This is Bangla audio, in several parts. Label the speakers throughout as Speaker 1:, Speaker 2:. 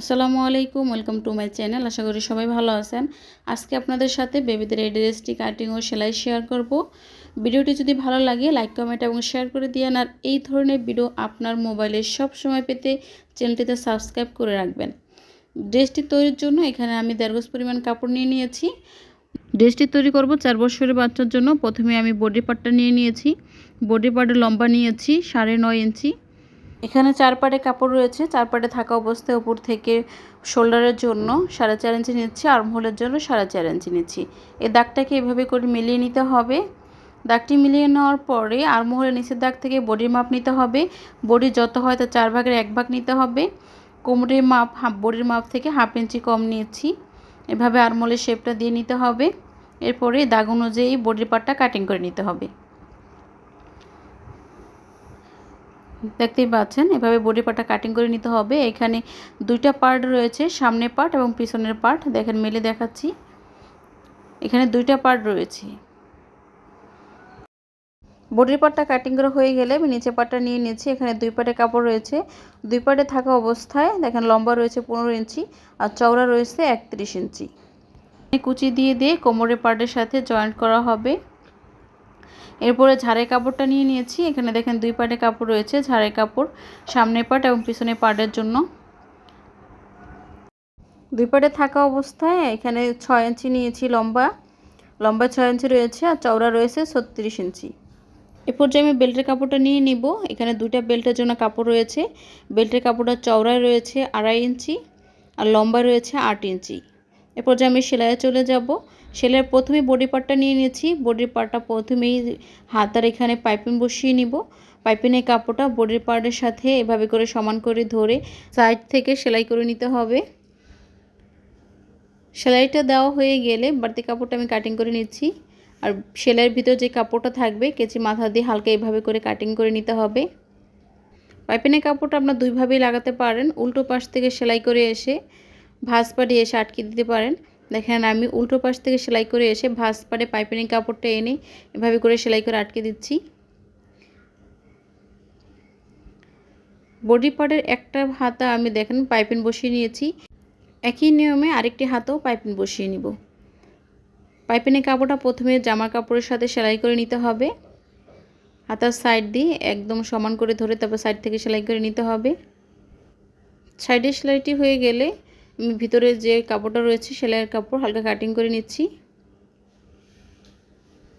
Speaker 1: আসসালামু আলাইকুম, ওয়েলকাম টু মাই চ্যানেল। আশা করি সবাই ভালো আছেন। আজকে আপনাদের সাথে বেবিদের এই ড্রেসটি কাটিং ও সেলাই শেয়ার করব। ভিডিওটি যদি ভালো লাগে, লাইক, কমেন্ট এবং শেয়ার করে দিয়েন। আর এই ধরনের ভিডিও আপনার মোবাইলে সব সময় পেতে চ্যানেলটিতে সাবস্ক্রাইব করে রাখবেন। ড্রেসটি তৈরির জন্য এখানে আমি দেড় পরিমাণ কাপড় নিয়ে নিয়েছি। ড্রেসটি তৈরি করব চার বছরের বাচ্চার জন্য। প্রথমে আমি বডি পার্টটা নিয়ে নিয়েছি। বডি পার্টের লম্বা নিয়েছি, সাড়ে নয় ইঞ্চি। এখানে চার পাটে কাপড় রয়েছে চার পাটে থাকা অবস্থায় উপর থেকে শোল্ডারের জন্য সাড়ে চার ইঞ্চি নিচ্ছি, আর্মহোলের জন্য সাড়ে চার ইঞ্চি নিচ্ছি। এই দাগটাকে এভাবে করে মিলিয়ে নিতে হবে। দাগটি মিলিয়ে নেওয়ার পরে আর্মহোলের নিচের দাগ থেকে বডির মাপ নিতে হবে। বডি যত হয় তার চার ভাগের এক ভাগ নিতে হবে। কোমরের মাপ হাফ, বডির মাপ থেকে হাফ ইঞ্চি কম নিয়েছি এভাবে আর্মহোলের শেপটা দিয়ে নিতে হবে। এরপরে দাগ অনুযায়ী বডির পাটটা কাটিং করে নিতে হবে। দেখতেই পাচ্ছেন, এভাবে বডি পার্টটা কাটিং করে নিতে হবে। এখানে দুইটা পার্ট রয়েছে, সামনের পার্ট এবং পিছনের পার্ট দেখেন, মেলে দেখাচ্ছি। এখানে দুইটা পার্ট রয়েছে। বডির পার্টটা কাটিং করা হয়ে গেলে আমি নিচে পার্টটা নিয়ে নিয়েছি এখানে দুই পার্টে কাপড় রয়েছে। দুই পার্টে থাকা অবস্থায়, দেখেন, লম্বা রয়েছে পনেরো ইঞ্চি আর চওড়া রয়েছে একত্রিশ ইঞ্চি। কুচি দিয়ে দিয়ে কোমরের পার্টের সাথে জয়েন্ট করা হবে। এরপরে ঝাড়ের কাপড়টা নিয়ে নিয়েছি। এখানে দেখেন দুই পাটে কাপড় রয়েছে, ঝাড়ের কাপড় সামনের পাট এবং পিছনের পাটের জন্য। দুই পাটে থাকা অবস্থায় এখানে ছয় ইঞ্চি নিয়েছি লম্বা। লম্বা ছয় ইঞ্চি রয়েছে আর চওড়া রয়েছে ছত্রিশ ইঞ্চি। এ পর্যায়ে আমি বেল্টের কাপড়টা নিয়ে নিব। এখানে দুইটা বেল্টের জন্য কাপড় রয়েছে। বেল্টের কাপড়টা চওড়ায় রয়েছে আড়াই ইঞ্চি আর লম্বা রয়েছে আট ইঞ্চি। এ পর্যায়ে আমি সেলাইয়ে চলে যাব। সেলাইয়ের প্রথমে বডি পার্টটা নিয়ে নিয়েছি। বডি পার্টটা প্রথমেই হাতার এখানে পাইপিং বসিয়ে নিব। পাইপিনের কাপড়টা বডির পার্টের সাথে এভাবে করে সমান করে ধরে সাইড থেকে সেলাই করে নিতে হবে। সেলাইটা দেওয়া হয়ে গেলে বাড়তি কাপড়টা আমি কাটিং করে নিচ্ছি। আর সেলাইয়ের ভিতর যে কাপড়টা থাকবে, কেচি মাথা দিয়ে হালকা এইভাবে করে কাটিং করে নিতে হবে। পাইপিনের কাপড়টা আপনার দুইভাবেই লাগাতে পারেন। উল্টো পাশ থেকে সেলাই করে এসে ভাঁজ পাড়ি এসে আটকে দিতে পারেন। দেখেন, আমি উল্টো পাশ থেকে সেলাই করে এসে ভাঁজ পাড়ে পাইপিনিং কাপড়টা এনে এভাবে করে সেলাই করে আটকে দিচ্ছি। বডি পার্টের একটা হাতা আমি দেখেন পাইপিন বসিয়ে নিয়েছি। একই নিয়মে আরেকটি হাতেও পাইপিন বসিয়ে নিব। পাইপিনের কাপড়টা প্রথমে জামা কাপড়ের সাথে সেলাই করে নিতে হবে। হাতার সাইড দিয়ে একদম সমান করে ধরে তারপর সাইড থেকে সেলাই করে নিতে হবে। সাইডের সেলাইটি হয়ে গেলে ভিতরে যে কাপড়টা রয়েছে সেলাইয়ের কাপড় হালকা কাটিং করে নিচ্ছি।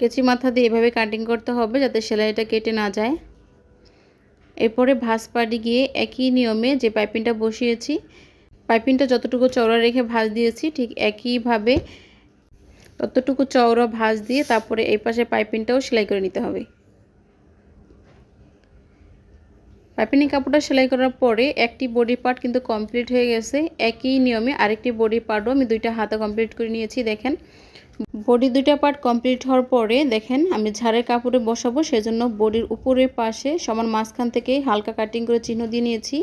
Speaker 1: কেচি মাথা দিয়ে এভাবে কাটিং করতে হবে যাতে সেলাইটা কেটে না যায়। এরপরে ভাঁজ পাড়ি গিয়ে একই নিয়মে যে পাইপিংটা বসিয়েছি পাইপিংটা যতটুকু চওড়া রেখে ভাঁজ দিয়েছি, ঠিক একইভাবে ততটুকু চওড়া ভাঁজ দিয়ে তারপরে এই পাশে পাইপিংটাও সেলাই করে নিতে হবে। পাইপিনি কাপড়টা সেলাই করার পরে একটি বডি পার্ট কিন্তু কমপ্লিট হয়ে গেছে। একই নিয়মে আরেকটি বডি পার্টও আমি দুইটা হাতে কমপ্লিট করে নিয়েছি, দেখেন। বডি দুইটা পার্ট কমপ্লিট হওয়ার পরে, দেখেন, আমি ঝাড়ের কাপড়ে বসাবো, সেজন্য বডির উপরের পাশে সমান মাঝখান থেকে হালকা কাটিং করে চিহ্ন দিয়ে নিয়েছি।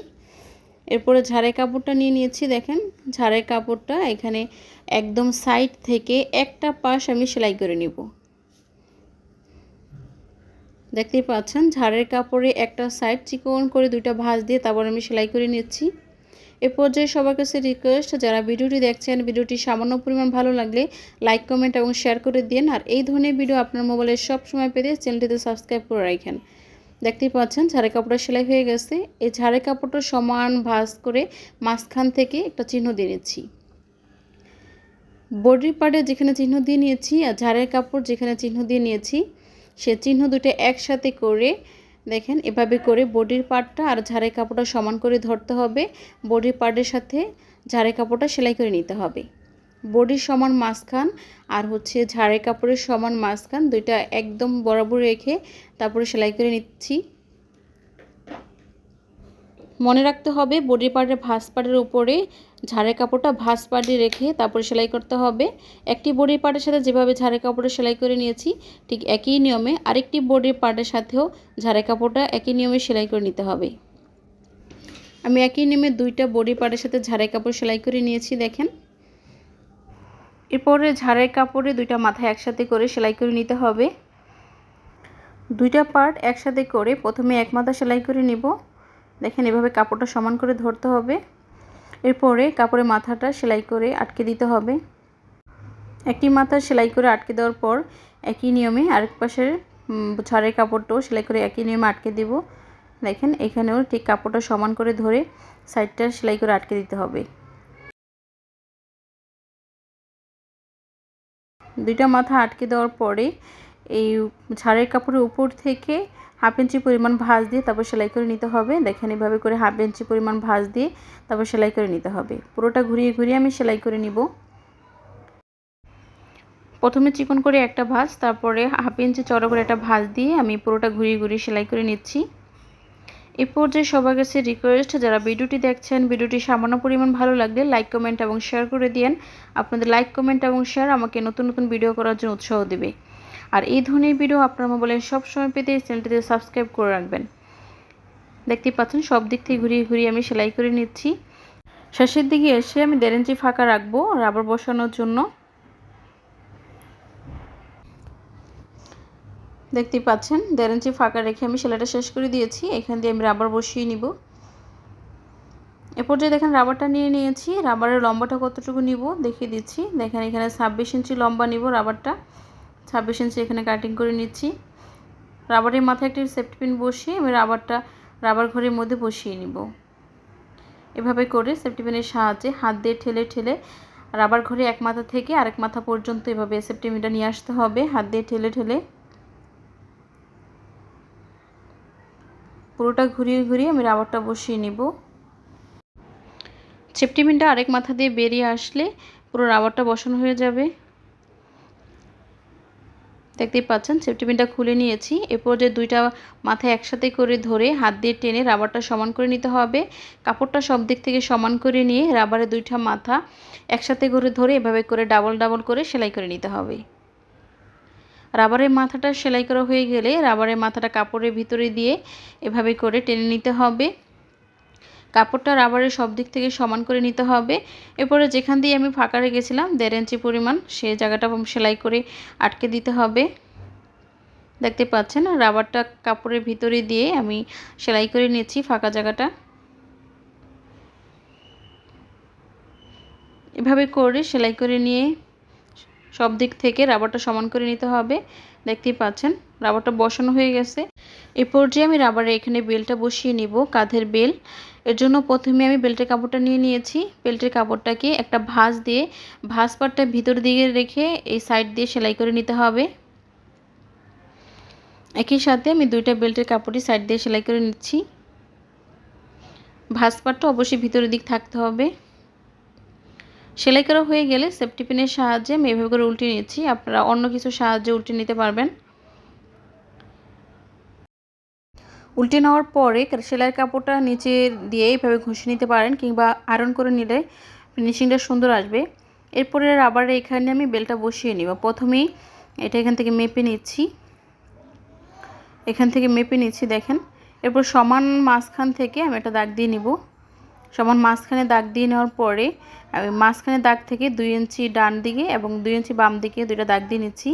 Speaker 1: এরপরে ঝাড়ের কাপড়টা নিয়ে নিয়েছি, দেখেন। ঝাড়ের কাপড়টা এখানে একদম সাইড থেকে একটা পাশ আমি সেলাই করে নিব। দেখতেই পাচ্ছেন, ঝাড়ের কাপড়ে একটা সাইড চিকন করে দুইটা ভাঁজ দিয়ে তারপর আমি সেলাই করে নিচ্ছি। এ পর্যায়ে সবার কাছে রিকোয়েস্ট যারা ভিডিওটি দেখছেন, ভিডিওটি সামান্য পরিমাণ ভালো লাগলে লাইক কমেন্ট এবং শেয়ার করে দিন। আর এই ধরনের ভিডিও আপনার মোবাইলে সব সময় পেতে চ্যানেলটিতে সাবস্ক্রাইব করে রাখেন। দেখতেই পাচ্ছেন, ঝাড়ের কাপড়টা সেলাই হয়ে গেছে। এই ঝাড়ের কাপড়টা সমান ভাঁজ করে মাঝখান থেকে একটা চিহ্ন দিয়ে নিচ্ছি। বডির পার্টে যেখানে চিহ্ন দিয়ে নিয়েছি আর ঝাড়ের কাপড় যেখানে চিহ্ন দিয়ে নিয়েছি সে চিহ্ন দুটো একসাথে করে, দেখেন, এভাবে করে বডির পার্টটা আর ঝাড়ের কাপড়টা সমান করে ধরতে হবে। বডির পার্টের সাথে ঝাড়ের কাপড়টা সেলাই করে নিতে হবে। বডির সমান মাঝখান আর হচ্ছে ঝাড়ের কাপড়ের সমান মাঝখান দুইটা একদম বরাবর রেখে তারপরে সেলাই করে নিচ্ছি। মনে রাখতে হবে বডি পার্টের ভাঁজ পার্টের উপরে ঝাড়ের কাপড়টা ভাঁজ পাড়ে রেখে তারপরে সেলাই করতে হবে। একটি বডি পার্টের সাথে যেভাবে ঝাড়ের কাপড়ে সেলাই করে নিয়েছি, ঠিক একই নিয়মে আরেকটি বডি পার্টের সাথেও ঝাড়ের কাপড়টা একই নিয়মে সেলাই করে নিতে হবে। আমি একই নিয়মে দুইটা বডি পার্টের সাথে ঝাড়ের কাপড় সেলাই করে নিয়েছি, দেখেন। এরপরে ঝাড়ের কাপড়ে দুইটা মাথায় একসাথে করে সেলাই করে নিতে হবে। দুইটা পার্ট একসাথে করে প্রথমে এক মাথা সেলাই করে নিব। দেখেন এভাবে কাপড়টা সমান করে ধরতে হবে। এরপরে কাপড়ের মাথাটা সেলাই করে আটকে দিতে হবে। একটি মাথা সেলাই করে আটকে দেওয়ার পর একই নিয়মে আরেক পাশের ছাড়ের কাপড়টাও সেলাই করে একই নিয়মে আটকে দেব। দেখেন এখানেও ঠিক কাপড়টা সমান করে ধরে সাইডটা সেলাই করে আটকে দিতে হবে। দুইটা মাথা আটকে দেওয়ার পরে এই ছাড়ের কাপড়ের উপর থেকে হাফ ইঞ্চি পরিমাণ ভাঁজ দিয়ে তারপর সেলাই করে নিতে হবে। দেখেন এভাবে করে হাফ ইঞ্চি পরিমাণ ভাঁজ দিয়ে তারপর সেলাই করে নিতে হবে। পুরোটা ঘুরিয়ে ঘুরিয়ে আমি সেলাই করে নিব। প্রথমে চিকন করে একটা ভাঁজ, তারপরে হাফ ইঞ্চি চড়া করে একটা ভাঁজ দিয়ে আমি পুরোটা ঘুরিয়ে ঘুরিয়ে সেলাই করে নিচ্ছি। এ পর্যায়ে সবার কাছে রিকোয়েস্ট যারা ভিডিওটি দেখছেন, ভিডিওটি সামান্য পরিমাণ ভালো লাগলে লাইক কমেন্ট এবং শেয়ার করে দিন আপনাদের লাইক কমেন্ট এবং শেয়ার আমাকে নতুন নতুন ভিডিও করার জন্য উৎসাহ দেবে। আর এই ধরনের ভিডিও আপনার মোবাইলে সবসময় পেতে চ্যানেলটিতে সাবস্ক্রাইব করে রাখবেন। দেখতেই পাচ্ছেন, সব দিক থেকে ঘুরিয়ে ঘুরিয়ে আমি সেলাই করে নিচ্ছি। শেষের দিকে এসে আমি দেড় ইঞ্চি ফাঁকা রাখব রাবার বসানোর জন্য। দেখতেই পাচ্ছেন, দেড় ইঞ্চি ফাঁকা রেখে আমি সেলাইটা শেষ করে দিয়েছি, এখান দিয়ে আমি রাবার বসিয়ে নিব। এরপর যে দেখেন রাবারটা নিয়ে নিয়েছি, রাবারের লম্বাটা কতটুকু নিব দেখিয়ে দিচ্ছি। দেখেন এখানে ছাব্বিশ ইঞ্চি লম্বা নিব রাবারটা। ছাব্বিশ ইঞ্চি এখানে কাটিং করে নিচ্ছি। রাবারের মাথায় একটি সেফটি পিন বসিয়ে আমি রাবারটা, রাবার ঘরের মধ্যে বসিয়ে নিব। এভাবে করে সেফটি পিনের সাহায্যে হাত দিয়ে ঠেলে ঠেলে রাবার ঘরে এক মাথা থেকে আরেক মাথা পর্যন্ত এভাবে সেফটি পিনটা নিয়ে আসতে হবে। হাত দিয়ে ঠেলে ঠেলে পুরোটা ঘুরিয়ে ঘুরিয়ে আমি রাবারটা বসিয়ে নিব। সেফটি পিনটা আরেক মাথা দিয়ে বেরিয়ে আসলে পুরো রাবারটা বসানো হয়ে যাবে। দেখতেই পাচ্ছেন সেফটি পিনটা খুলে নিয়েছি। এরপর যে দুইটা মাথায় একসাথে করে ধরে হাত দিয়ে টেনে রাবারটা সমান করে নিতে হবে। কাপড়টা সব দিক থেকে সমান করে নিয়ে রাবারের দুইটা মাথা একসাথে করে ধরে এভাবে করে ডাবল ডাবল করে সেলাই করে নিতে হবে। রাবারের মাথাটা সেলাই করা হয়ে গেলে রাবারের মাথাটা কাপড়ের ভিতরে দিয়ে এভাবে করে টেনে নিতে হবে। কাপড়টা রাবারের সব দিক থেকে সমান করে নিতে হবে। এরপরে যেখান দিয়ে আমি ফাঁকা রেখেছিলাম দেড় ইঞ্চি পরিমাণ, সে জায়গাটা সেলাই করে আটকে দিতে হবে। দেখতে পাচ্ছেন রাবারটা কাপড়ের ভিতরে দিয়ে আমি সেলাই করে নিয়েছি ফাঁকা জায়গাটা। এভাবে করে সেলাই করে নিয়ে সব দিক থেকে রাবারটা সমান করে নিতে হবে। দেখতেই পাচ্ছেন, রাবারটা বসানো হয়ে গেছে। এ পর্যায়ে আমি রাবারে এখানে বেলটা বসিয়ে নিব, কাঁধের বেল এর জন্য প্রথমে আমি বেল্টের কাপড়টা নিয়ে নিয়েছি। বেল্টের কাপড়টাকে একটা ভাঁজ দিয়ে, ভাঁজ পাটটা ভিতর দিকে রেখে এই সাইড দিয়ে সেলাই করে নিতে হবে। একই সাথে আমি দুইটা বেল্টের কাপড়ই সাইড দিয়ে সেলাই করে নিচ্ছি। ভাঁজ পাটটা অবশ্যই ভিতরের দিক থাকতে হবে। সেলাই করা হয়ে গেলে সেফটি পিনের সাহায্যে আমি এভাবে করে উল্টে নিচ্ছি আপনারা অন্য কিছু সাহায্যে উল্টে নিতে পারবেন। উল্টে নেওয়ার পরে সেলাইয়ের কাপড়টা নিচে দিয়ে এইভাবে ঘষে নিতে পারেন কিংবা আয়রন করে নিলে ফিনিশিংটা সুন্দর আসবে। এরপরে আবার এখানে আমি বেলটা বসিয়ে নিব। প্রথমেই এটা এখান থেকে মেপে নিচ্ছি। এখান থেকে মেপে নিচ্ছি, দেখেন। এরপর সমান মাঝখান থেকে আমি একটা দাগ দিয়ে নিব। সমান মাঝখানে দাগ দিয়ে নেওয়ার পরে আমি মাঝখানে দাগ থেকে দুই ইঞ্চি ডান দিকে এবং দুই ইঞ্চি বাম দিকে দুইটা দাগ দিয়ে নিচ্ছি।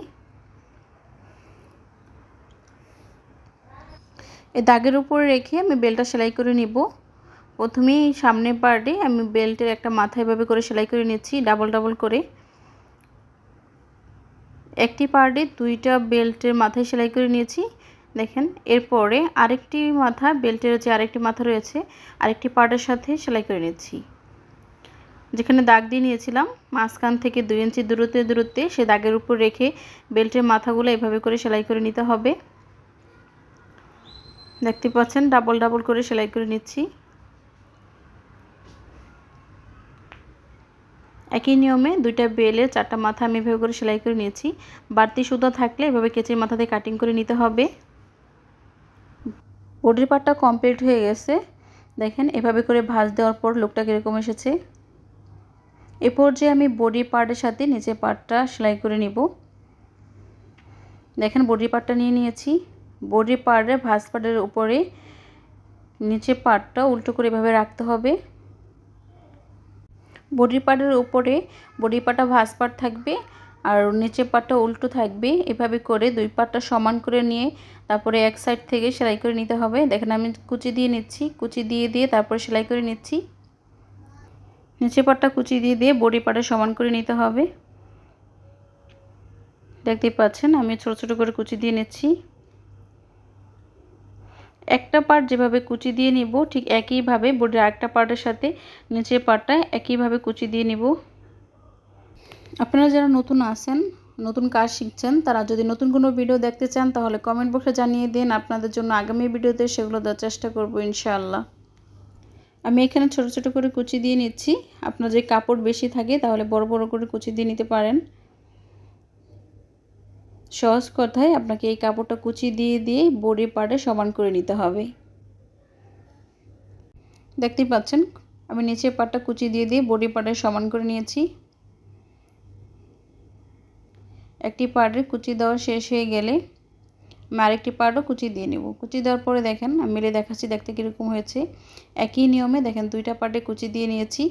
Speaker 1: এই দাগের উপরে রেখে আমি বেলটা সেলাই করে নিব। প্রথমেই সামনে পার্টে আমি বেল্টের একটা মাথা এভাবে করে সেলাই করে নিচ্ছি, ডাবল ডাবল করে। একটি পার্টে দুইটা বেল্টের মাথায় সেলাই করে নিয়েছি। দেখেন, এরপরে আরেকটি মাথা, বেল্টের যে আরেকটি মাথা রয়েছে, আরেকটি পার্টের সাথে সেলাই করে নিচ্ছি। যেখানে দাগ দিয়ে নিয়েছিলাম, মাঝখান থেকে দুই ইঞ্চি দূরত্বে দূরত্বে সে দাগের উপর রেখে বেল্টের মাথাগুলো এভাবে করে সেলাই করে নিতে হবে। দেখতে পাচ্ছেন ডাবল ডাবল করে সেলাই করে নিচ্ছি। একই নিয়মে দুইটা বেলে চারটা মাথা আমি এভাবে করে সেলাই করে নিয়েছি। বাড়তি সুতো থাকলে এভাবে কেচের মাথা দিয়ে কাটিং করে নিতে হবে। বডির পার্টটা কমপ্লিট হয়ে গেছে। দেখেন, এভাবে করে ভাঁজ দেওয়ার পর লোকটা কীরকম এসেছে। এ পর্যায়ে আমি বডি পার্টের সাথে নিচের পার্টটা সেলাই করে নিব। দেখেন বডি পার্টটা নিয়ে নিয়েছি। বডি পার্টের ভাঁজ পার্টের উপরে নিচে পার্টটা উল্টো করে এভাবে রাখতে হবে। বডি পার্টের উপরে বডি পার্টটা ভাঁজ পার্ট থাকবে আর নিচে পাটটা উল্টো থাকবে। এভাবে করে দুই পাটটা সমান করে নিয়ে তারপরে এক সাইড থেকে সেলাই করে নিতে হবে। দেখেন আমি কুচি দিয়ে নিচ্ছি, কুচি দিয়ে দিয়ে তারপরে সেলাই করে নিচ্ছি। নিচে পাটটা কুচি দিয়ে দিয়ে বডি পাটে সমান করে নিতে হবে। দেখতেই পাচ্ছেন আমি ছোট ছোট করে কুচি দিয়ে নিচ্ছি। একটা পার্ট যেভাবে কুচি দিয়ে নিব, ঠিক একইভাবে বডির আরেকটা পার্টের সাথে নিচের পার্টটা একইভাবে কুচি দিয়ে নিব। আপনারা যারা নতুন আসেন নতুন কাজ শিখছেন, তারা যদি নতুন কোনো ভিডিও দেখতে চান, তাহলে কমেন্ট বক্সে জানিয়ে দিন। আপনাদের জন্য আগামী ভিডিওতে সেগুলো দেওয়ার চেষ্টা করব ইনশাআল্লাহ। আমি এখানে ছোট ছোট করে কুচি দিয়ে নিচ্ছি। আপনার যে কাপড় বেশি থাকে, তাহলে বড় বড় করে কুচি দিয়ে নিতে পারেন। সহজ কথায় আপনাকে এই কাপড়টা কুচি দিয়ে দিয়ে বডি পার্টে সমান করে নিতে হবে। দেখতেই পাচ্ছেন, আমি নিচের পাটটা কুচি দিয়ে দিয়ে বডি পার্টে সমান করে নিয়েছি। একটি পার্টের কুচি দেওয়া শেষ হয়ে গেলে আমি আরেকটি পার্টও কুচি দিয়ে নেব। কুচি দেওয়ার পরে দেখেন, আমি মিলে দেখাচ্ছি দেখতে কীরকম হয়েছে। একই নিয়মে দেখেন, দুইটা পার্টে কুচি দিয়ে নিয়েছি।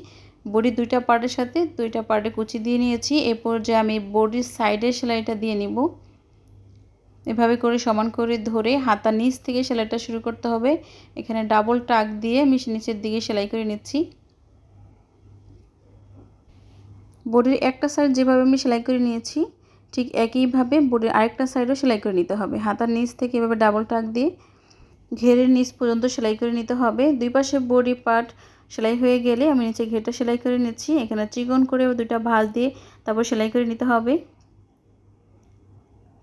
Speaker 1: বডির দুইটা পার্টের সাথে দুইটা পার্টে কুচি দিয়ে নিয়েছি। এরপর যে আমি বডির সাইডের সেলাইটা দিয়ে নিব এভাবে করে সমান করে ধরে হাতা নিচ থেকে সেলাইটা শুরু করতে হবে। এখানে ডাবল টাক দিয়ে আমি নিচের দিকে সেলাই করে নিচ্ছি। বোর্ডের একটা সাইড যেভাবে আমি সেলাই করে নিয়েছি, ঠিক একইভাবে বোর্ডের আরেকটা সাইডও সেলাই করে নিতে হবে। হাতার নিচ থেকে এভাবে ডাবল টাক দিয়ে ঘেরের নিচ পর্যন্ত সেলাই করে নিতে হবে। দুই পাশে বডি পার্ট সেলাই হয়ে গেলে আমি নিচে ঘেরটা সেলাই করে নিচ্ছি। এখানে চিকন করে দুইটা ভাঁজ দিয়ে তারপর সেলাই করে নিতে হবে।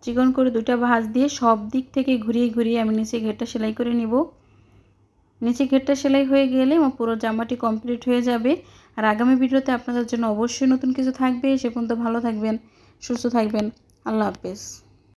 Speaker 1: চিকন করে দুটা ভাঁজ দিয়ে সব দিক থেকে ঘুরিয়ে ঘুরিয়ে আমি নিচে ঘেরটা সেলাই করে নিব। নিচে ঘেরটা সেলাই হয়ে গেলে আমার পুরো জামাটি কমপ্লিট হয়ে যাবে। আর আগামী ভিডিওতে আপনাদের জন্য অবশ্যই নতুন কিছু থাকবে। সে পর্যন্ত ভালো থাকবেন, সুস্থ থাকবেন। আল্লাহ হাফেজ।